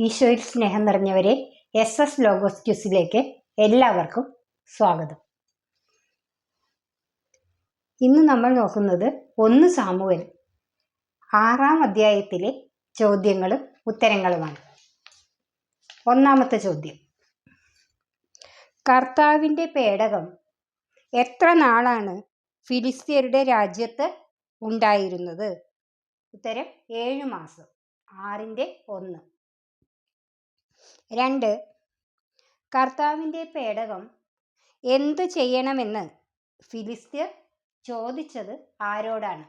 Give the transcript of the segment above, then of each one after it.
ഈശോയിൽ സ്നേഹം നിറഞ്ഞവരെ എസ് എസ് ലോഗോസ് ക്യൂസിലേക്ക് എല്ലാവർക്കും സ്വാഗതം. ഇന്ന് നമ്മൾ നോക്കുന്നത് ഒന്ന് സാമുവൽ ആറാം അധ്യായത്തിലെ ചോദ്യങ്ങളും ഉത്തരങ്ങളുമാണ്. ഒന്നാമത്തെ ചോദ്യം. കർത്താവിന്റെ പേടകം എത്ര നാളാണ് ഫിലിസ്തീയരുടെ രാജ്യത്ത് ഉണ്ടായിരുന്നത്? ഉത്തരം ഏഴ് മാസം. ആറിന്റെ ഒന്ന്. രണ്ട് കർത്താവിന്റെ പേടകം എന്തു ചെയ്യണമെന്ന് ഫിലിസ്ത്യർ ചോദിച്ചത് ആരോടാണ്?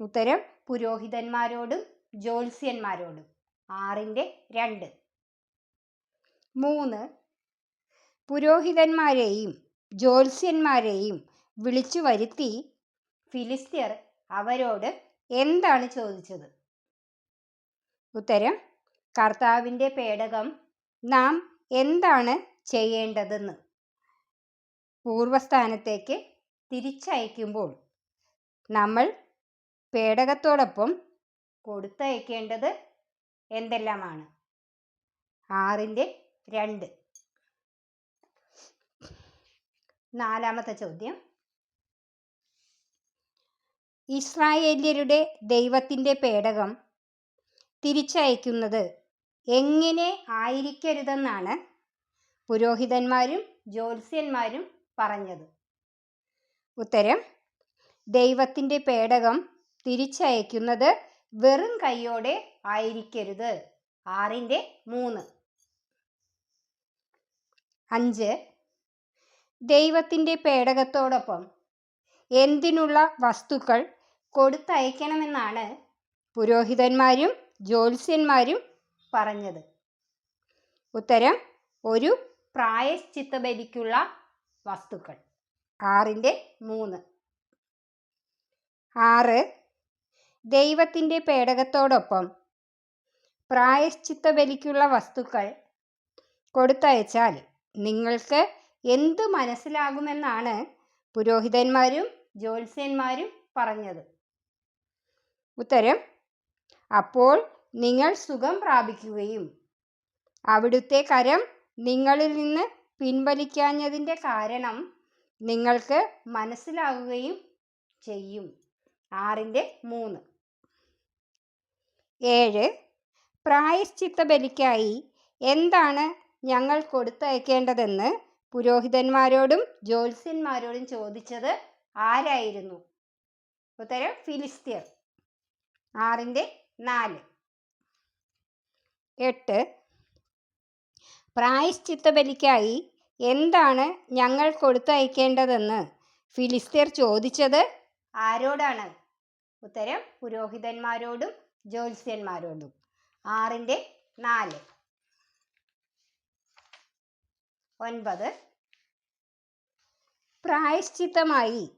ഉത്തരം പുരോഹിതന്മാരോടും ജ്യോത്സ്യന്മാരോടും. ആറിന്റെ രണ്ട്. മൂന്ന് പുരോഹിതന്മാരെയും ജ്യോത്സ്യന്മാരെയും വിളിച്ചു വരുത്തി ഫിലിസ്തീർ അവരോട് എന്താണ് ചോദിച്ചത്? ഉത്തരം കർത്താവിന്റെ പേടകം നാം എന്താണ് ചെയ്യേണ്ടതെന്ന് പൂർവസ്ഥാനത്തേക്ക് തിരിച്ചയക്കുമ്പോൾ നമ്മൾ പേടകത്തോടൊപ്പം കൊടുത്തയക്കേണ്ടത് എന്തെല്ലാമാണ്? ആറിന്റെ രണ്ട്. നാലാമത്തെ ചോദ്യം. ഇസ്രായേല്യരുടെ ദൈവത്തിന്റെ പേടകം തിരിച്ചയക്കുന്നത് എങ്ങനെ ആയിരിക്കരുതെന്നാണ് പുരോഹിതന്മാരും ജ്യോത്സ്യന്മാരും പറഞ്ഞത്. ഉത്തരം ദൈവത്തിന്റെ പേടകം തിരിച്ചയക്കുന്നത് വെറും കൈയോടെ ആയിരിക്കരുത്. ആറിന്റെ മൂന്ന്. അഞ്ച്. ദൈവത്തിന്റെ പേടകത്തോടൊപ്പം എന്തിനുള്ള വസ്തുക്കൾ കൊടുത്തയക്കണമെന്നാണ് പുരോഹിതന്മാരും ജ്യോത്സ്യന്മാരും പറഞ്ഞത്. ഉത്തരം ഒരു പ്രായശ്ചിത്തബലിക്കുള്ള വസ്തുക്കൾ. ആറിന്റെ മൂന്ന്. ആറ് ദൈവത്തിന്റെ പേടകത്തോടൊപ്പം പ്രായശ്ചിത്തബലിക്കുള്ള വസ്തുക്കൾ കൊടുത്തയച്ചാൽ നിങ്ങൾക്ക് എന്ത് മനസ്സിലാകുമെന്നാണ് പുരോഹിതന്മാരും ജ്യോത്സ്യന്മാരും പറഞ്ഞത്. ഉത്തരം അപ്പോൾ നിങ്ങൾ സുഖം പ്രാപിക്കുകയും അവിടുത്തെ കരം നിങ്ങളിൽ നിന്ന് പിൻവലിക്കാഞ്ഞതിന്റെ കാരണം നിങ്ങൾക്ക് മനസ്സിലാവുകയും ചെയ്യും. ആറിന്റെ മൂന്ന്. ഏഴ്. പ്രായശ്ചിത്ത ബലിക്കായി എന്താണ് ഞങ്ങൾ കൊടുത്തയക്കേണ്ടതെന്ന് പുരോഹിതന്മാരോടും ജ്യോത്സ്യന്മാരോടും ചോദിച്ചത് ആരായിരുന്നു? ഉത്തരം ഫിലിസ്തീർ ആറിന്റെ നാല്. എട്ട്. പ്രായശ്ചിത്ത ബലിക്കായി എന്താണ് ഞങ്ങൾ കൊടുത്തയക്കേണ്ടതെന്ന് ഫിലിസ്തീർ ചോദിച്ചത് ആരോടാണ്? ഉത്തരം പുരോഹിതന്മാരോടും ജ്യോത്സ്യന്മാരോടും. ആറിന്റെ നാല്. ഒൻപത്. പ്രായശ്ചിത്തമായി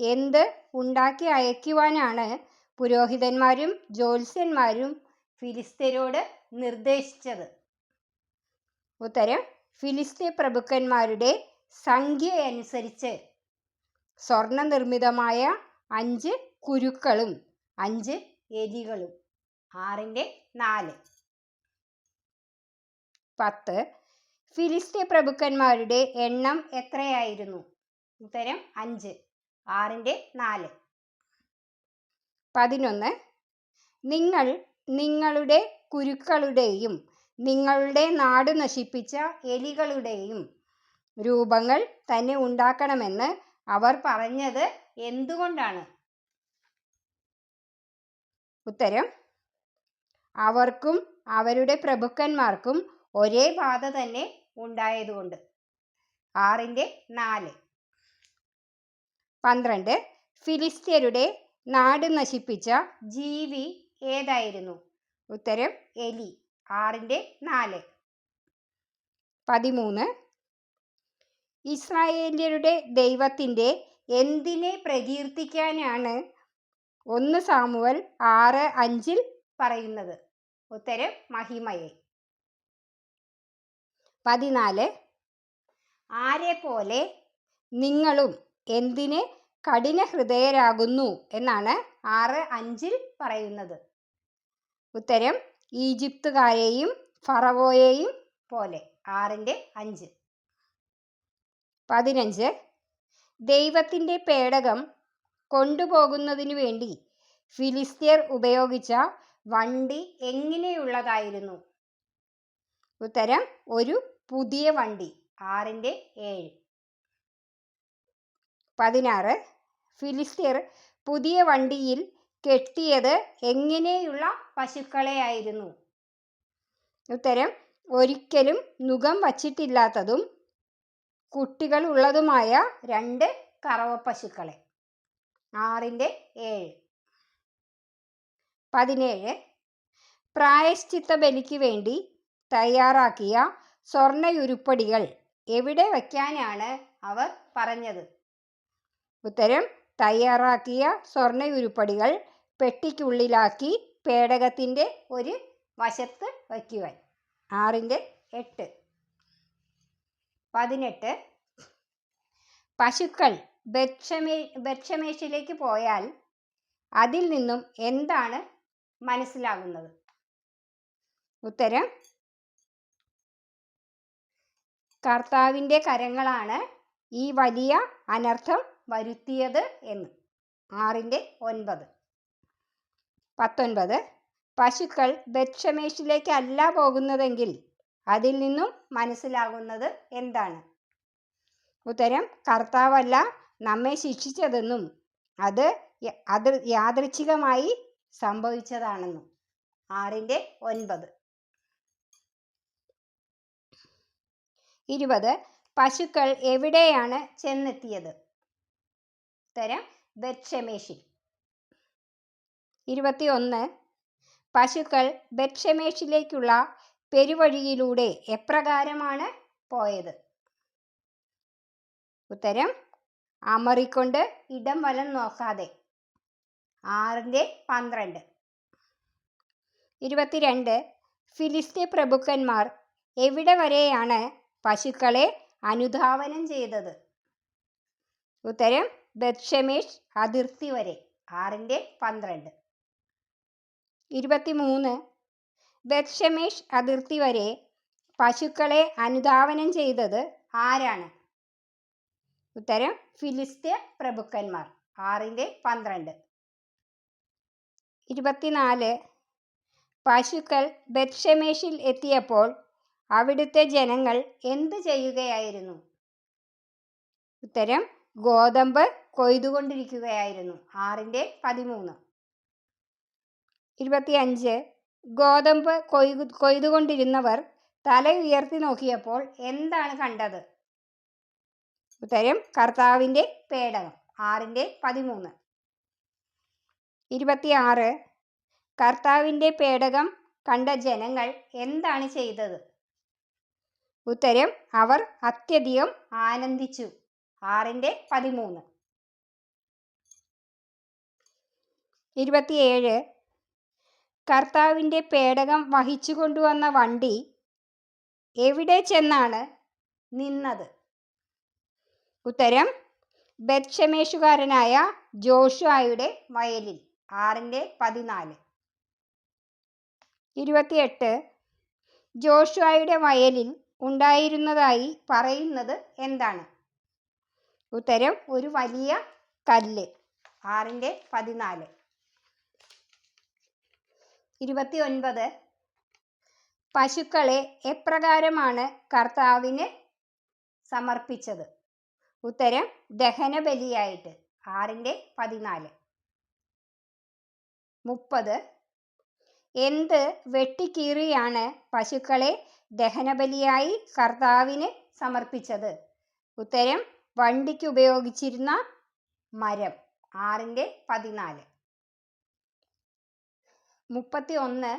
എന്ത് ഉണ്ടാക്കി അയക്കുവാനാണ് പുരോഹിതന്മാരും ജ്യോത്സ്യന്മാരും ഫിലിസ്തീനോട് നിർദ്ദേശിച്ചത്. ഉത്തരം ഫിലിസ്തീൻ പ്രഭുക്കന്മാരുടെ സംഖ്യയനുസരിച്ച്. സ്വർണ നിർമ്മിതമായ അഞ്ച് കുരുക്കളും അഞ്ച് എലികളും. ആറിന്റെ നാല്. പത്ത് ഫിലിസ്തീൻ പ്രഭുക്കന്മാരുടെ എണ്ണം എത്രയായിരുന്നു? ഉത്തരം അഞ്ച്. ആറിന്റെ നാല്. പതിനൊന്ന് നിങ്ങൾ നിങ്ങളുടെ കുരുക്കളുടെയും നിങ്ങളുടെ നാട് നശിപ്പിച്ച എലികളുടെയും രൂപങ്ങൾ തന്നെ ഉണ്ടാക്കണമെന്ന് അവർ പറഞ്ഞത് എന്തുകൊണ്ടാണ്? ഉത്തരം അവർക്കും അവരുടെ പ്രഭുക്കന്മാർക്കും ഒരേ ബാധ തന്നെ ഉണ്ടായതുകൊണ്ട്. ആറിന്റെ നാല്. പന്ത്രണ്ട് ഫിലിസ്ത്യരുടെ നാട് നശിപ്പിച്ച ജീവി ഏതായിരുന്നു? ഉത്തരം എലി. ആറിന്റെ നാല്. പതിമൂന്ന്. ഇസ്രായേലിയരുടെ ദൈവത്തിന്റെ എന്തിനെ പ്രകീർത്തിക്കാനാണ് ഒന്ന് സാമുവൽ ആറ് അഞ്ചിൽ പറയുന്നത്? ഉത്തരം മഹിമയെ. പതിനാല്. ആരെ പോലെ നിങ്ങളും എന്തിന് കഠിന ഹൃദയരാകുന്നു എന്നാണ് ആറ് അഞ്ചിൽ പറയുന്നത്. ഉത്തരം ഈജിപ്തുകാരെയും ഫറവോയെയും പോലെ. ആറിന്റെ അഞ്ച്. പതിനഞ്ച്. ദൈവത്തിന്റെ പേടകം കൊണ്ടുപോകുന്നതിനു വേണ്ടി ഫിലിസ്തീർ ഉപയോഗിച്ച വണ്ടി എങ്ങനെയുള്ളതായിരുന്നു? ഉത്തരം ഒരു പുതിയ വണ്ടി. ആറിന്റെ ഏഴ്. പതിനാറ്. ഫിലിസ്തീർ പുതിയ വണ്ടിയിൽ കെട്ടിയത് എങ്ങനെയുള്ള പശുക്കളെയായിരുന്നു? ഉത്തരം ഒരിക്കലും നുഖം വച്ചിട്ടില്ലാത്തതും കുട്ടികൾ ഉള്ളതുമായ രണ്ട് കറവ പശുക്കളെ ആറിന്റെ ഏഴ്. പതിനേഴ്. പ്രായശ്ചിത്ത ബലിക്ക് വേണ്ടി തയ്യാറാക്കിയ സ്വർണയുരുപ്പടികൾ എവിടെ വയ്ക്കാനാണ് അവർ പറഞ്ഞത്? ഉത്തരം തയ്യാറാക്കിയ സ്വർണയുരുപ്പടികൾ പെട്ടിക്കുള്ളിലാക്കി പേടകത്തിന്റെ ഒരു വശത്ത് വയ്ക്കുവാൻ. ആറിന്റെ എട്ട്. പതിനെട്ട്. പശുക്കൾ ബക്ഷമേ ബക്ഷമേഷിലേക്ക് പോയാൽ അതിൽ നിന്നും എന്താണ് മനസ്സിലാകുന്നത്? ഉത്തരം? കർത്താവിന്റെ കരങ്ങളാണ് ഈ വലിയ അനർത്ഥം വരുത്തിയത് എന്ന്. ആറിന്റെ ഒൻപത്. പത്തൊൻപത്. പശുക്കൾ ബത്ഷമേഷിലേക്കല്ല പോകുന്നതെങ്കിൽ അതിൽ നിന്നും മനസ്സിലാകുന്നത് എന്താണ്? ഉത്തരം കർത്താവല്ല നമ്മെ ശിക്ഷിച്ചതെന്നും അത് യാദൃച്ഛികമായി സംഭവിച്ചതാണെന്നും. ആറിന്റെ ഒൻപത്. ഇരുപത്. പശുക്കൾ എവിടെയാണ് ചെന്നെത്തിയത്? ഉത്തരം ബത്ഷമേഷിൽ. ഇരുപത്തിയൊന്ന്. പശുക്കൾ ബത്ഷമേഷിലേക്കുള്ള പെരുവഴിയിലൂടെ എപ്രകാരമാണ് പോയത്? ഉത്തരം അമറിക്കൊണ്ട് ഇടം വലം നോക്കാതെ. ആറിന്റെ പന്ത്രണ്ട്. ഇരുപത്തിരണ്ട്. ഫിലിസ്തീ പ്രഭുക്കന്മാർ എവിടെ വരെയാണ് പശുക്കളെ അനുധാവനം ചെയ്തത്? ഉത്തരം ബത്ഷമേഷ് അതിർത്തി വരെ. ആറിന്റെ പന്ത്രണ്ട്. ഇരുപത്തിമൂന്ന്. ബത്ഷമേഷ് അതിർത്തി വരെ പശുക്കളെ അനുധാവനം ചെയ്തത് ആരാണ്? ഉത്തരം ഫിലിസ്തീയ പ്രഭുക്കന്മാർ. ആറിന്റെ പന്ത്രണ്ട്. ഇരുപത്തിനാല്. പശുക്കൾ ബത്ഷമേഷിൽ എത്തിയപ്പോൾ അവിടുത്തെ ജനങ്ങൾ എന്ത് ചെയ്യുകയായിരുന്നു? ഉത്തരം ഗോതമ്പ് കൊയ്തുകൊണ്ടിരിക്കുകയായിരുന്നു. ആറിന്റെ പതിമൂന്ന്. ഇരുപത്തിയഞ്ച്. ഗോതമ്പ് കൊയ്തു കൊയ്തുകൊണ്ടിരുന്നവർ തല ഉയർത്തി നോക്കിയപ്പോൾ എന്താണ് കണ്ടത്? ഉത്തരം കർത്താവിന്റെ പേടകം. ആറിന്റെ പതിമൂന്ന്. ഇരുപത്തിയാറ്. കർത്താവിന്റെ പേടകം കണ്ട ജനങ്ങൾ എന്താണ് ചെയ്തത്? ഉത്തരം അവർ അത്യധികം ആനന്ദിച്ചു. ആറിന്റെ പതിമൂന്ന്. ഇരുപത്തിയേഴ്. കർത്താവിന്റെ പേടകം വഹിച്ചു കൊണ്ടുവന്ന വണ്ടി എവിടെ ചെന്നാണ് നിന്നത്? ഉത്തരം ബത്ഷമേഷുകാരനായ ജോഷുവായുടെ വയലിൽ. ആറിന്റെ പതിനാല്. ഇരുപത്തിയെട്ട്. ജോഷുവായുടെ വയലിൽ ഉണ്ടായിരുന്നതായി പറയുന്നത് എന്താണ്? ഉത്തരം ഒരു വലിയ കല്ല്. ആറിന്റെ പതിനാല്. ഇരുപത്തി ഒൻപത് പശുക്കളെ എപ്രകാരമാണ് കർത്താവിന് സമർപ്പിച്ചത്? ഉത്തരം ദഹനബലിയായിട്ട്. ആറിന്റെ പതിനാല്. മുപ്പത്. എന്ത് വെട്ടിക്കീറിയാണ് പശുക്കളെ ദഹനബലിയായി കർത്താവിന് സമർപ്പിച്ചത്? ഉത്തരം വണ്ടിക്ക് ഉപയോഗിച്ചിരുന്ന മരം. ആറിന്റെ പതിനാല്. മുപ്പത്തി ഒന്ന്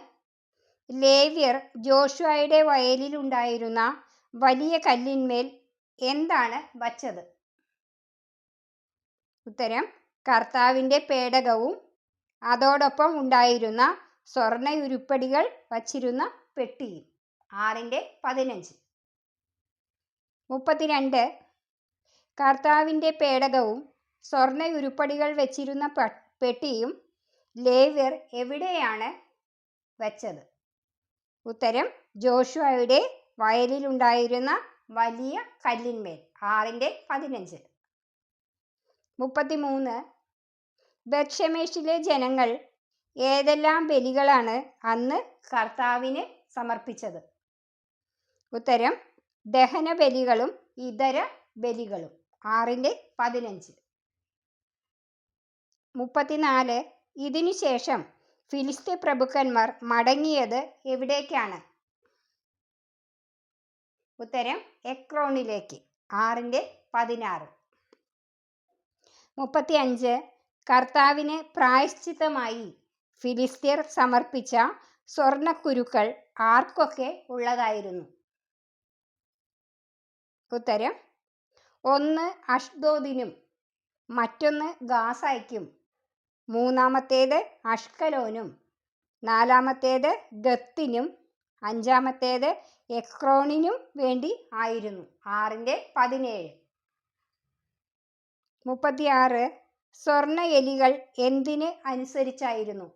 ലേവ്യർ ജോഷുവയുടെ വയലിലുണ്ടായിരുന്ന വലിയ കല്ലിന്മേൽ എന്താണ് വച്ചത്? ഉത്തരം കർത്താവിന്റെ പേടകവും അതോടൊപ്പം ഉണ്ടായിരുന്ന സ്വർണയുരുപ്പടികൾ വച്ചിരുന്ന പെട്ടിയും. ആറിന്റെ പതിനഞ്ച്. മുപ്പത്തിരണ്ട് കർത്താവിന്റെ പേടകവും സ്വർണയുരുപ്പടികൾ വെച്ചിരുന്ന പെട്ടിയും ലേവ്യർ എവിടെയാണ് വച്ചത്? ഉത്തരം ജോഷുവയുടെ വയലിലുണ്ടായിരുന്ന വലിയ കല്ലിന്മേൽ ആറിന്റെ പതിനഞ്ച് മുപ്പത്തിമൂന്ന് ബക്ഷമേഷിലെ ജനങ്ങൾ ഏതെല്ലാം ബലികളാണ് അന്ന് കർത്താവിന് സമർപ്പിച്ചത്? ഉത്തരം ദഹന ബലികളും ഇതര ബലികളും ആറിന്റെ പതിനഞ്ച് മുപ്പത്തിനാല് ഇതിനുശേഷം ഫിലിസ്തീ പ്രഭുക്കന്മാർ മടങ്ങിയത് എവിടേക്കാണ്? ഉത്തരം എക്രോണിലേക്ക് ആറിന്റെ പതിനാറ്. മുപ്പത്തി അഞ്ച് കർത്താവിന് പ്രായശ്ചിത്തമായി ഫിലിസ്തീർ സമർപ്പിച്ച സ്വർണക്കുരുക്കൾ ആർക്കൊക്കെ ഉള്ളതായിരുന്നു? ഉത്തരം ഒന്ന് അഷ്ദോദിനും മറ്റൊന്ന് ഗാസായ്ക്കും. മൂന്നാമത്തേത് അഷ്കലോനും. നാലാമത്തേത് ഗത്തിനും. അഞ്ചാമത്തേത് എക്രോണിനും വേണ്ടി ആയിരുന്നു. ആറിന്റെ പതിനേഴ്. മുപ്പത്തിയാറ്. സ്വർണ എലികൾ എന്തിന് അനുസരിച്ചായിരുന്നു?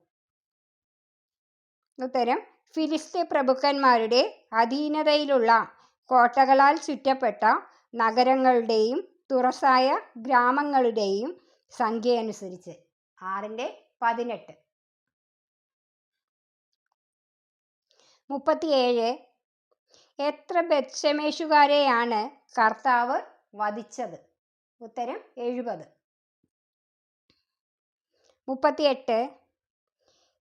ഉത്തരം ഫിലിസ്തീൻ പ്രഭുക്കന്മാരുടെ അധീനതയിലുള്ള കോട്ടകളാൽ ചുറ്റപ്പെട്ട നഗരങ്ങളുടെയും തുറസായ ഗ്രാമങ്ങളുടെയും സംഖ്യയനുസരിച്ച്. ആറിന്റെ പതിനെട്ട്. മുപ്പത്തിയേഴ്. എത്ര ബത്ഷമേഷുകാരെയാണ് കർത്താവ് വധിച്ചത്? ഉത്തരം എഴുപത്. മുപ്പത്തിയെട്ട്.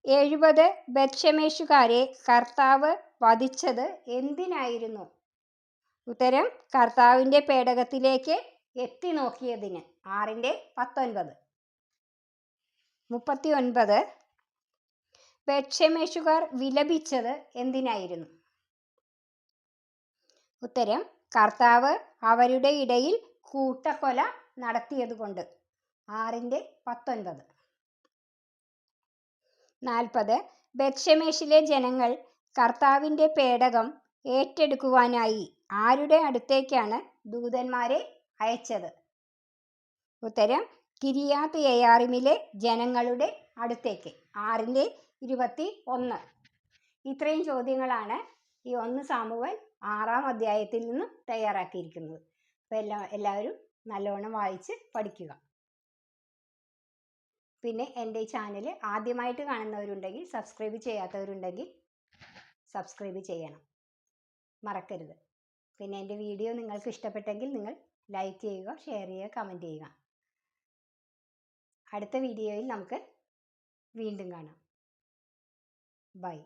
എഴുപത് ബത്ഷമേഷുകാരെ കർത്താവ് വധിച്ചത് എന്തിനായിരുന്നു? ഉത്തരം കർത്താവിന്റെ പേടകത്തിലേക്ക് എത്തി നോക്കിയതിന്. ആറിന്റെ പത്തൊൻപത്. മുപ്പത്തി ഒൻപത് ബത്ഷമേഷുകാർ വിലപിച്ചത് എന്തിനായിരുന്നു? ഉത്തരം കർത്താവ് അവരുടെ ഇടയിൽ കൂട്ടക്കൊല നടത്തിയതുകൊണ്ട്. ആറിന്റെ പത്തൊൻപത്. നാൽപ്പത്. ബത്ഷമേഷിലെ ജനങ്ങൾ കർത്താവിന്റെ പേടകം ഏറ്റെടുക്കുവാനായി ആരുടെ അടുത്തേക്കാണ് ദൂതന്മാരെ അയച്ചത്? ഉത്തരം കിരിയാത്ത് യയാറിമിലെ ജനങ്ങളുടെ അടുത്തേക്ക്. ആറിന്റെ ഇരുപത്തി ഒന്ന് ഇത്രയും ചോദ്യങ്ങളാണ് ഈ ഒന്ന് സാമുവൽ ആറാം അധ്യായത്തിൽ നിന്ന് തയ്യാറാക്കിയിരിക്കുന്നത്. അപ്പോൾ എല്ലാ എല്ലാവരും നല്ലോണം വായിച്ച് പഠിക്കുക. പിന്നെ എന്റെ ഈ ചാനൽ ആദ്യമായിട്ട് കാണുന്നവരുണ്ടെങ്കിൽ സബ്സ്ക്രൈബ് ചെയ്യാത്തവരുണ്ടെങ്കിൽ സബ്സ്ക്രൈബ് ചെയ്യണം. മറക്കരുത്. പിന്നെ എന്റെ വീഡിയോ നിങ്ങൾക്ക് ഇഷ്ടപ്പെട്ടെങ്കിൽ നിങ്ങൾ ലൈക്ക് ചെയ്യുക ഷെയർ ചെയ്യുക കമന്റ് ചെയ്യുക. അടുത്ത വീഡിയോയിൽ നമുക്ക് വീണ്ടും കാണാം. ബൈ.